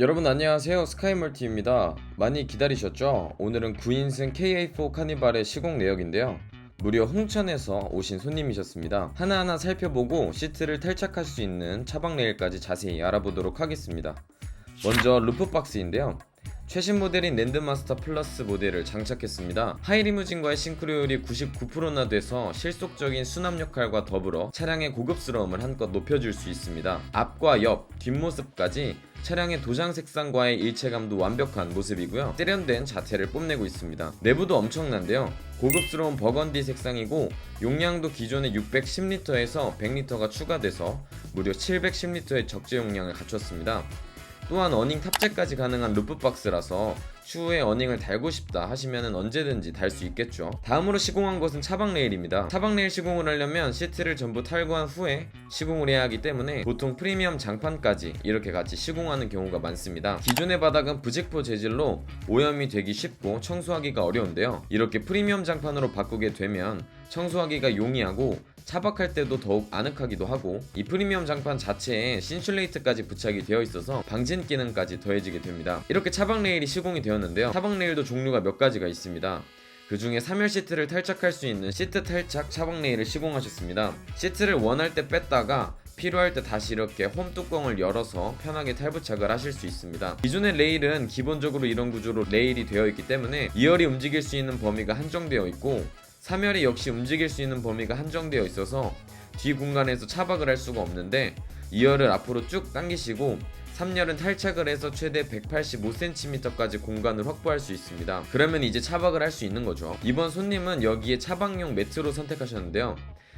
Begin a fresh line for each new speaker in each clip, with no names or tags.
여러분 안녕하세요 스카이멀티입니다 많이 기다리셨죠? 오늘은 9인승 KA4 카니발의 시공 내역인데요 무려 홍천에서 오신 손님이셨습니다 하나하나 살펴보고 시트를 탈착할 수 있는 차박 레일까지 자세히 알아보도록 하겠습니다 먼저 루프박스인데요 최신 모델인 랜드마스터 플러스 모델을 장착했습니다. 하이리무진과의 싱크로율이 99%나 돼서 실속적인 수납 역할과 더불어 차량의 고급스러움을 한껏 높여줄 수 있습니다. 앞과 옆, 뒷모습까지 차량의 도장 색상과의 일체감도 완벽한 모습이고요. 세련된 자태를 뽐내고 있습니다. 내부도 엄청난데요. 고급스러운 버건디 색상이고 용량도 기존의 610리터에서 100리터가 추가돼서 무려 710리터의 적재 용량을 갖췄습니다. 또한 어닝 탑재까지 가능한 루프박스라서 추후에 어닝을 달고 싶다 하시면 언제든지 달 수 있겠죠. 다음으로 시공한 것은 차박 레일입니다. 차박 레일 시공을 하려면 시트를 전부 탈거한 후에 시공을 해야 하기 때문에 보통 프리미엄 장판까지 이렇게 같이 시공하는 경우가 많습니다. 기존의 바닥은 부직포 재질로 오염이 되기 쉽고 청소하기가 어려운데요. 이렇게 프리미엄 장판으로 바꾸게 되면 청소하기가 용이하고 차박할 때도 더욱 아늑하기도 하고 이 프리미엄 장판 자체에 신슐레이트까지 부착이 되어 있어서 방진 기능까지 더해지게 됩니다. 이렇게 차박 레일이 시공이 되었는데요. 차박 레일도 종류가 몇 가지가 있습니다. 그 중에 3열 시트를 탈착할 수 있는 시트 탈착 차박 레일을 시공하셨습니다. 시트를 원할 때 뺐다가 필요할 때 다시 이렇게 홈 뚜껑을 열어서 편하게 탈부착을 하실 수 있습니다. 기존의 레일은 기본적으로 이런 구조로 레일이 되어 있기 때문에 2열이 움직일 수 있는 범위가 한정되어 있고 3열이 역시 움직일 수 있는 범위가 한정되어 있어서 뒤 공간에서 차박을 할 수가 없는데 2열을 앞으로 쭉 당기시고 3열은 탈착을 해서 최대 185cm까지 공간을 확보할 수 있습니다. 그러면 이제 차박을 할 수 있는 거죠. 이번 손님은 여기에 차박용 매트로 선택하셨는데요.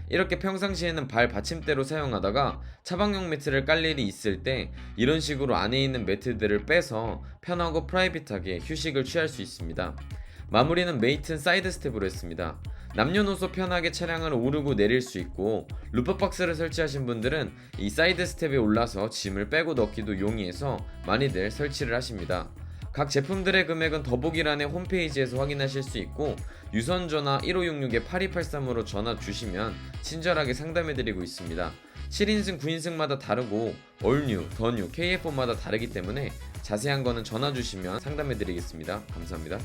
이렇게 평상시에는 발 받침대로 사용하다가 차박용 매트를 깔 일이 있을 때 이런 식으로 안에 있는 매트들을 빼서 편하고 프라이빗하게 휴식을 취할 수 있습니다. 마무리는 메이튼 사이드 스텝으로 했습니다. 남녀노소 편하게 차량을 오르고 내릴 수 있고 루프박스를 설치하신 분들은 이 사이드 스텝에 올라서 짐을 빼고 넣기도 용이해서 많이들 설치를 하십니다. 각 제품들의 금액은 더보기란의 홈페이지에서 확인하실 수 있고 유선 전화 1566-8283으로 전화 주시면 친절하게 상담해드리고 있습니다. 7인승, 9인승마다 다르고 올뉴, 더뉴, KF4마다 다르기 때문에 자세한 거는 전화 주시면 상담해드리겠습니다. 감사합니다.